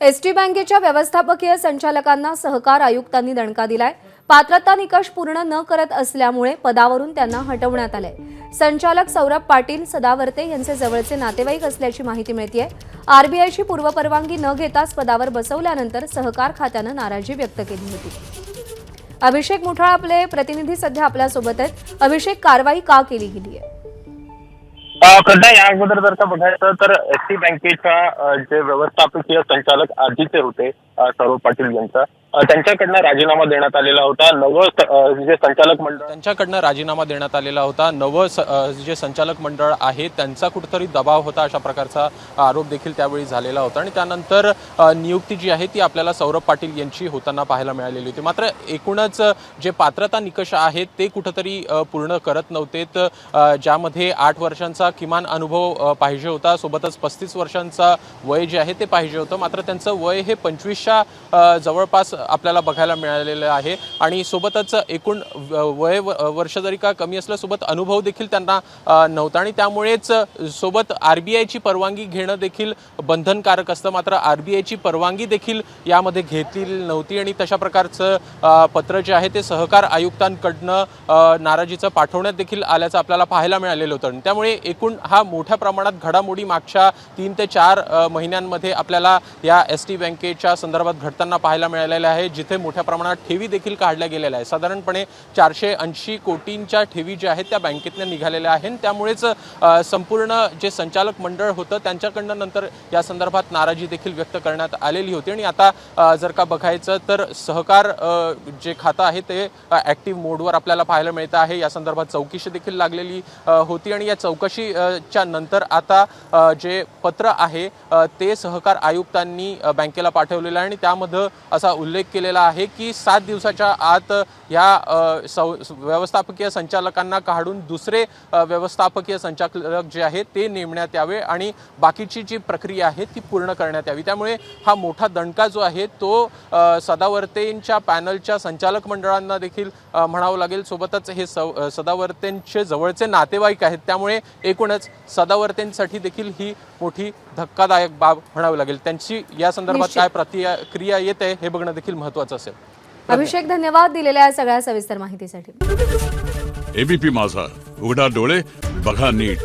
ST बँकेच्या व्यवस्थापकीय संचालकांना सहकार आयुक्तांनी दणका दिलाय. पात्रता निकष पूर्ण न करत असल्यामुळे पदावरून त्यांना हटवण्यात आलंय. संचालक सौरभ पाटील सदावर्ते यांचे जवळचे नातेवाईक असल्याची माहिती मिळतीये. आरबीआयची पूर्वपरवानगी न घेताच पदावर बसवल्यानंतर सहकार खात्यानं नाराजी व्यक्त केली होती. अभिषेक मुठाळ आपले प्रतिनिधी सध्या आपल्यासोबत आहेत. अभिषेक कारवाई का केली गेली आहे करता या अगोदर जर का बघायचं तर एस टी बँकेच्या जे व्यवस्थापकीय संचालक आधीचे होते अ, पाटील यांचा. त्यांच्याकडनं राजीनामा देण्यात आलेला होता. नवं जे संचालक मंडळ त्यांच्याकडनं राजीनामा देण्यात आलेला होता. नवं जे संचालक मंडळ आहे त्यांचा कुठंतरी दबाव होता अशा प्रकारचा आरोप देखील त्यावेळी झालेला होता. आणि त्यानंतर नियुक्ती जी आहे ती आपल्याला सौरभ पाटील यांची होताना पाहायला मिळालेली होती. मात्र एकूणच जे पात्रता निकष आहेत ते कुठंतरी पूर्ण करत नव्हते ज्यामध्ये आठ वर्षांचा किमान अनुभव पाहिजे होता. सोबतच पस्तीस वर्षांचा वय जे आहे ते पाहिजे होतं. मात्र त्यांचं वय हे पंचवीस अशा जवळपास आपल्याला बघायला मिळालेलं आहे. आणि सोबतच एकूण वय वर्ष जरी का कमी असलं सोबत अनुभव देखील त्यांना नव्हता. आणि त्यामुळेच सोबत आर बी आयची परवानगी घेणं देखील बंधनकारक असतं. मात्र आर बी आयची परवानगी देखील यामध्ये घेतलेली नव्हती. आणि तशा प्रकारचं पत्र जे आहे ते सहकार आयुक्तांकडनं नाराजीचं पाठवण्यात देखील आल्याचं आपल्याला पाहायला मिळालेलं होतं. आणि त्यामुळे एकूण हा मोठ्या प्रमाणात घडामोडी मागच्या तीन ते चार महिन्यांमध्ये आपल्याला या एस टी बँकेच्या संदर्भात संदर्भात घडताना पाहायला मिळालेल्या आहे जिथे मोठ्या प्रमाणात ठेवी देखील काढल्या गेलेल्या आहे साधारणपणे चारशे ऐंशी कोटींच्या ठेवी ज्या आहेत त्या बँकेतल्या निघालेल्या आहेत. त्यामुळेच संपूर्ण जे संचालक मंडळ होतं त्यांच्याकडनं नंतर या संदर्भात नाराजी देखील व्यक्त करण्यात आलेली होती. आणि आता जर का बघायचं तर सहकार जे खातं आहे ते ॲक्टिव्ह मोडवर आपल्याला पाहायला मिळतं आहे. या संदर्भात चौकशी देखील लागलेली होती. आणि या चौकशीच्या नंतर आता जे पत्र आहे ते सहकार आयुक्तांनी बँकेला पाठवलेलं आहे. आणि त्यामध्ये असा उल्लेख केलेला आहे की सात दिवसाच्या आत ह्या अ, सौ व्यवस्थापकीय संचालकांना काढून दुसरे व्यवस्थापकीय संचालक जे आहेत ते नेमण्यात यावे आणि बाकीची जी प्रक्रिया आहे ती पूर्ण करण्यात यावी. त्यामुळे हा मोठा दणका जो आहे तो सदावर्तेंच्या पॅनलच्या संचालक मंडळांना देखील म्हणावं लागेल. सोबतच हे सौ अ, सदावर्तेंचे जवळचे नातेवाईक आहेत. त्यामुळे एकूणच सदावर्तेंसाठी देखील ही मोठी धक्कादायक बाब म्हणावी लागेल. त्यांची या संदर्भात निश्चित. प्रतिक्रिया येते हे बघणं देखील महत्त्वाचं असेल. अभिषेक धन्यवाद दिलेल्या या सगळ्या सविस्तर माहितीसाठी. एबीपी माझा उघडा डोळे बघा नीट.